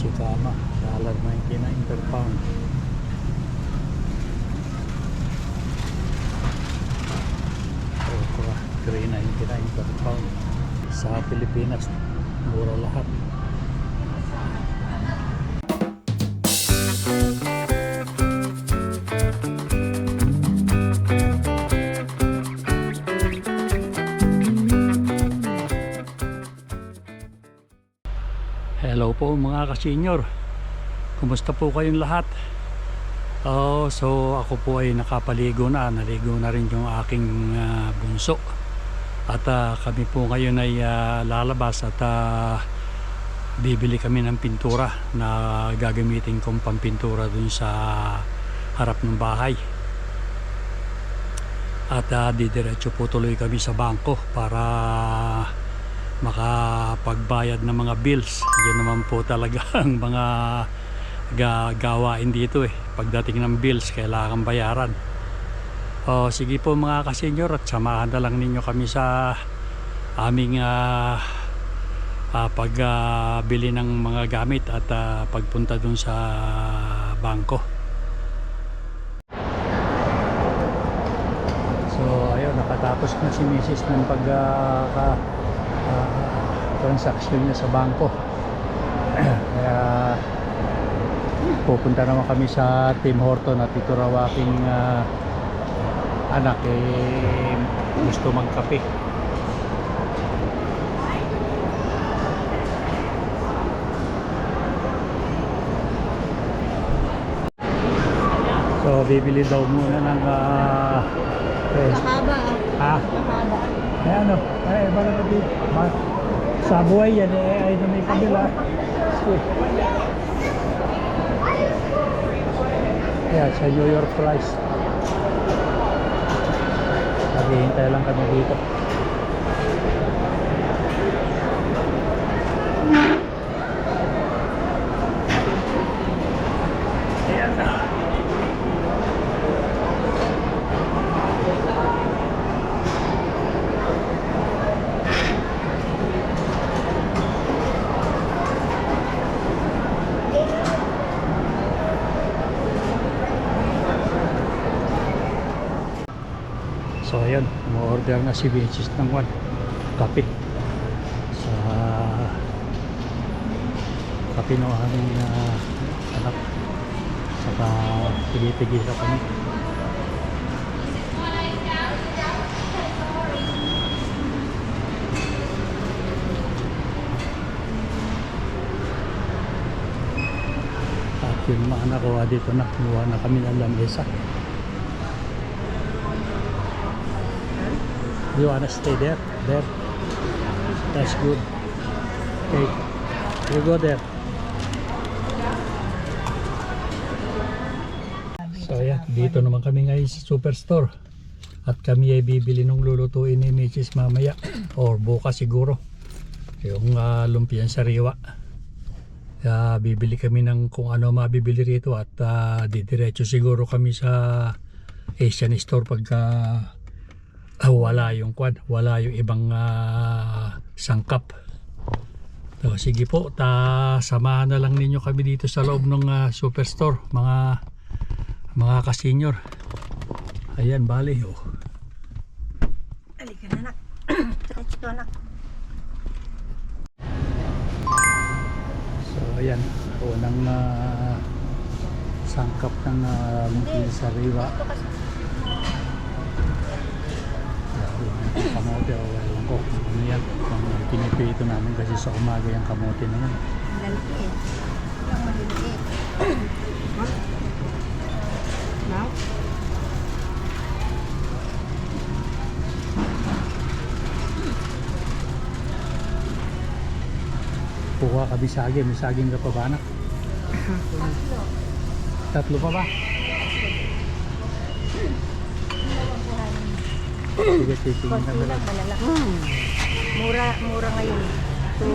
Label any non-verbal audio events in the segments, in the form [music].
Chicama, $1.99 per pound. Okra, $3.99 per pound. Sa Pilipinas, mura lahat. Hello po mga kasenyor. Kumusta po kayong lahat? Oh, so ako po ay nakapaligo na, naligo na rin yung aking ah, bunso. At ah, kami po ngayon ay ah, lalabas at ah, bibili kami ng pintura na gagamitin kong pampintura dun sa harap ng bahay. At ah, didiretso po tuloy kami sa bangko para makapagbayad ng mga bills. Yun naman po talaga [laughs] ang mga ga gawain dito eh. Pagdating ng bills, kailangan bayaran. O sige po mga kasenyor at samahan na lang ninyo kami sa aming ah, ah, pagbili ng mga gamit at ah, pagpunta dun sa bangko. So ayun, nakatapos na si Mrs. ng pag ah, ah, transaction niya sa bangko. [clears throat] Kaya pupunta naman kami sa Tim Horton at ito raw aking ah, anak eh gusto magkape. So bibili daw muna ng uh, Mahaba ah, ah. Mahaba. Ay ano, ay bala na dito. Ma- Sa buhay yan eh, ay na may kabila. Yeah, sa New York price. Naghihintay lang kami dito. Ayun, mo-order na si Vinces ng one kape. Sa kape ng aming uh, anak. Saka pigi-pigi sa kami at yung mga ah, dito na kumuha na kami ng lamesa you wanna stay there? There? That's good. Okay. You go there. So ayan, dito naman kami ngayon sa superstore. At kami ay bibili ng lulutuin ni Mrs. mamaya. [clears throat] Or bukas siguro. Yung uh, lumpiang sariwa. Kaya bibili kami ng kung ano mabibili rito at uh, didiretso siguro kami sa Asian store pagka Ah, wala yung kwan, wala yung ibang ah, sangkap. So, sige po, ta samahan na lang ninyo kami dito sa loob ng ah, superstore, mga mga kasenyor. Ayan, bali oh. Halika na anak. [clears throat] Diretso anak. So, ayan, unang ah, sangkap ng uh, sariwa. Ito kasi. Yung kamote o ewan ko ano yan. Kung pinipito namin kasi sa umaga yung kamote na yan. Lalaki. Ang maliliit. Now? Kuha ka bisagi, may saging ka pa ba anak? [laughs] Tatlo pa ba? Sige, titingin ka Konti na lang lang. malalaki. Mura, mura ngayon. To,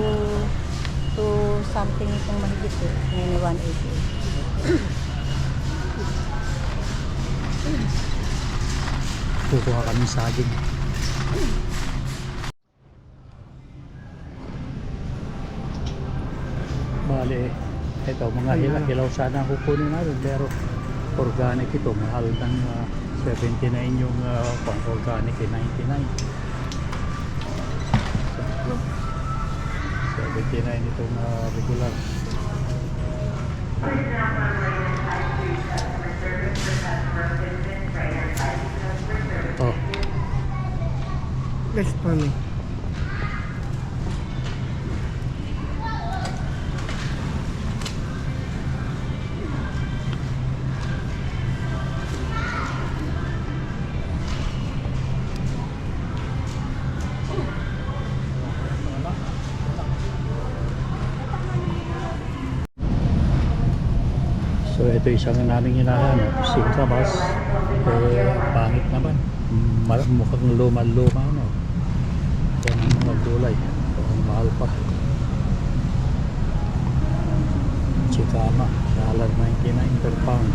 to something itong mahigit eh. Ngayon 180. Kukuha kami saging. Bale, Ito, mga hilaw, hilaw sana ang kukunin natin pero organic ito. Mahal ng ah, 79 yung uh, pang organic eh, 99. 79 itong ah, regular. Oh, That's funny. So ito isang naming hinahanap, singkamas. Eh, pangit naman. Ma- mukhang luma-luma no. Yan ang mga gulay. Ang mahal pa. Chikama, dollar 99 per pound.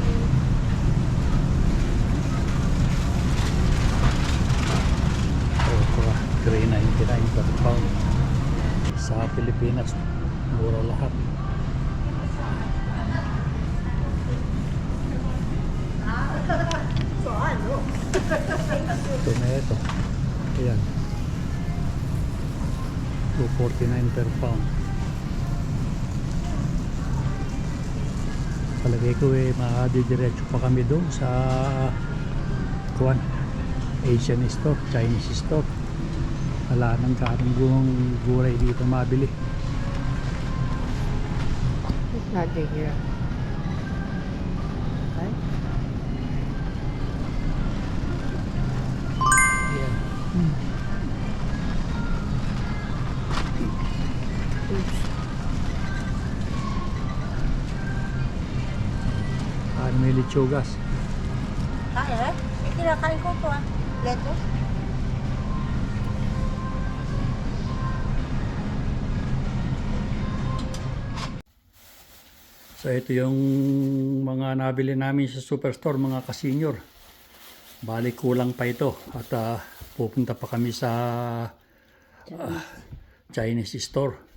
Okra, 3.99 per pound. Sa Pilipinas, mura lahat. Tomato. Ayan. 249 per pound. Palagay ko eh, makadidiretso pa kami doon sa Kuan. Asian store, Chinese store. Wala nang karong gulay dito mabili. It's not here. Ano may litsugas? Kaya eh? Kinakain ko to ah. Lettuce. So ito yung mga nabili namin sa superstore mga ka-senior. Balik kulang pa ito at ah, pupunta pa kami sa ah, Chinese store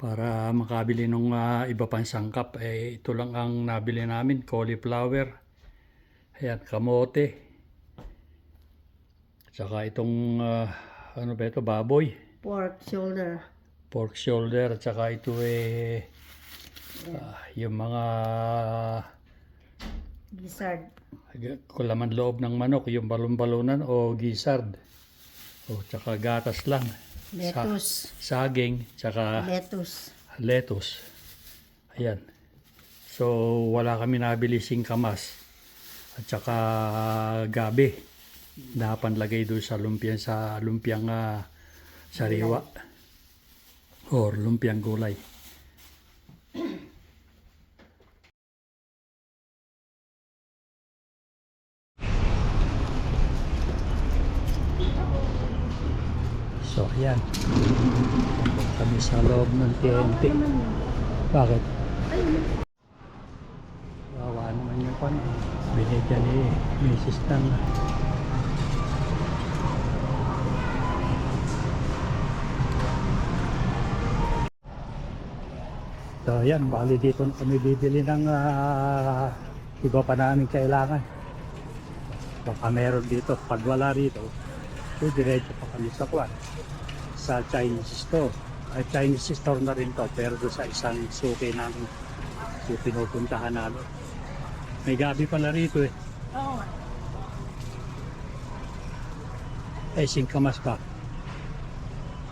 para makabili ng iba pang sangkap. Eh, ito lang ang nabili namin, cauliflower, ayan, kamote, tsaka itong ah, ano ba ito, baboy, Pork shoulder. pork shoulder, saka ito eh ah, yung mga Gizzard. kulaman loob ng manok, yung balon-balonan o gizzard. O tsaka gatas lang. Sa- Lettuce. saging, tsaka Lettuce. lettuce. Ayan. So, wala kami nabili singkamas. At saka gabi. Dapat lagay doon sa lumpiang sa lumpiang ah, sariwa. Or lumpiang gulay. So, ayan. Kami sa loob ng TNT. Bakit? Wawa naman yung pan. Binigyan ni Mrs. ng So yan, bali dito na kami bibili ng ah, iba pa namin kailangan. Baka meron dito, pag wala rito, so diretso pa kami sa kwan sa Chinese store. Ay, Chinese store na rin to, pero doon sa isang suki namin yung pinupuntahan namin. May gabi pala rito eh. Oo. Eh, singkamas pa.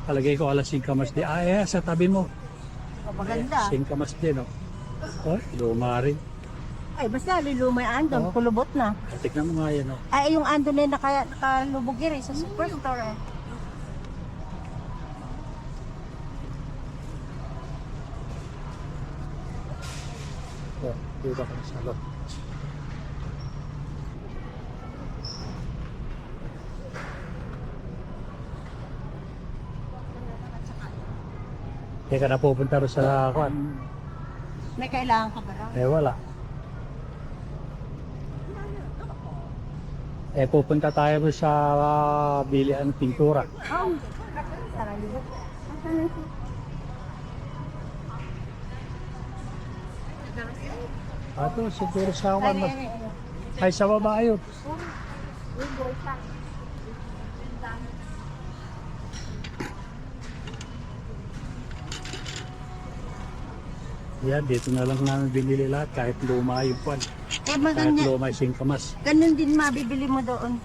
Palagay ko alas singkamas di. Ah, eh, sa tabi mo. Oh, maganda. Singkamas din, oh. Oh, luma rin. Ay, basta lilumay andon. Oo. Kulubot na. Tignan mo nga yan, oh. Ay, yung andon na yun naka, nakalubog yun eh, sa superstore eh. Oh, dito ka sa loob. Hindi ka na pupunta rin sa kwan. May kailangan ka ba raw? Eh, wala. Eh, pupunta tayo sa uh, bilihan ng pintura. Ato, siguro sa awan. Ay, sa baba ayun. Yan, dito na lang namin binili lahat kahit luma yung kwan. Eh, Kahit maganda. luma yung singkamas. Ganun din mabibili mo doon.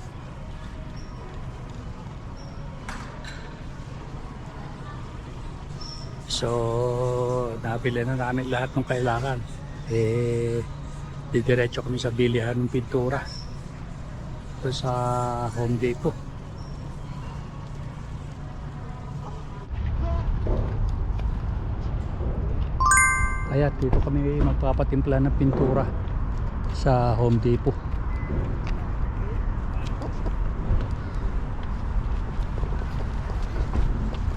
So, nabili na namin lahat ng kailangan. Eh, didiretso kami sa bilihan ng pintura. Ito sa Home Depot. Kaya dito kami magpapatimpla ng pintura sa Home Depot.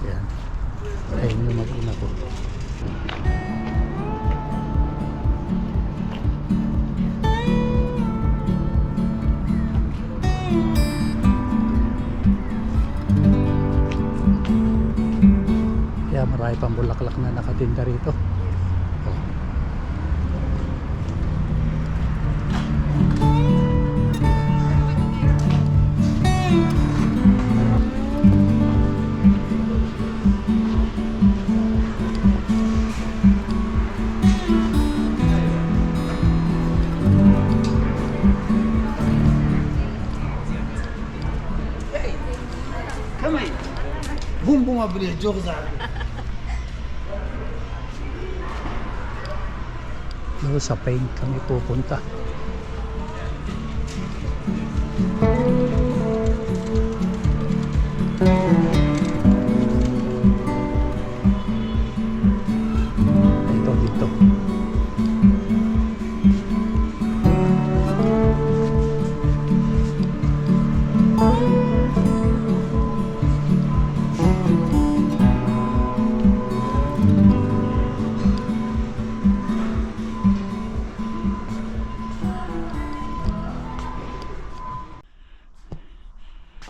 Yan. Ayun yung mag-ina ko. Kaya marami pang bulaklak na nakatinda rito. bili joke sa akin. Doon sa pain kami pupunta.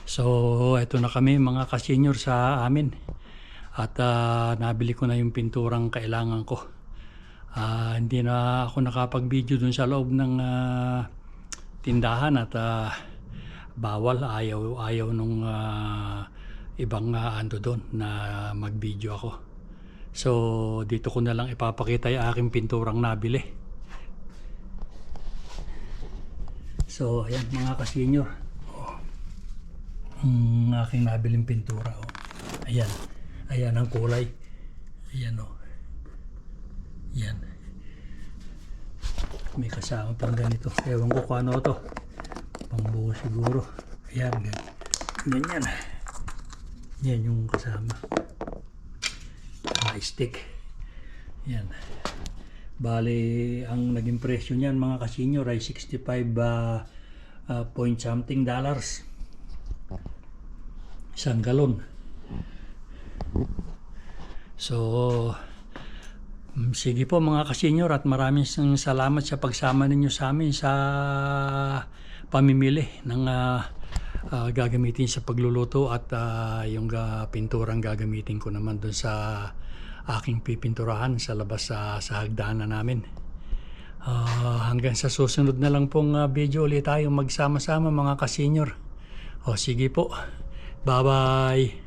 So, ito na kami mga ka-senior sa amin. At ah, nabili ko na yung pinturang kailangan ko. Ah, hindi na ako nakapag-video dun sa loob ng ah, tindahan at ah, bawal ayaw ayaw nung ah, ibang uh, ando doon na mag-video ako. So, dito ko na lang ipapakita yung aking pinturang nabili. So, ayan mga ka-senior ang aking nabiling pintura. Oh. Ayan. Ayan ang kulay. Ayan oh. Yan. May kasama pang ganito. Ewan ko kung ano to. Pambuo siguro. Ayan. Ganyan. Ganyan. Yan yung kasama. Ah, stick. Yan. Bali, ang naging presyo niyan mga kasinyor ay 65 ah, ah, point something dollars isang galon. So, mm, sige po mga kasenyor at maraming salamat sa pagsama ninyo sa amin sa pamimili ng ah, ah, gagamitin sa pagluluto at ah, yung ah, pinturang gagamitin ko naman doon sa aking pipinturahan sa labas sa, sa hagdanan namin. Ah, hanggang sa susunod na lang pong ah, video ulit tayo magsama-sama mga kasenyor. O sige po. バイバイ。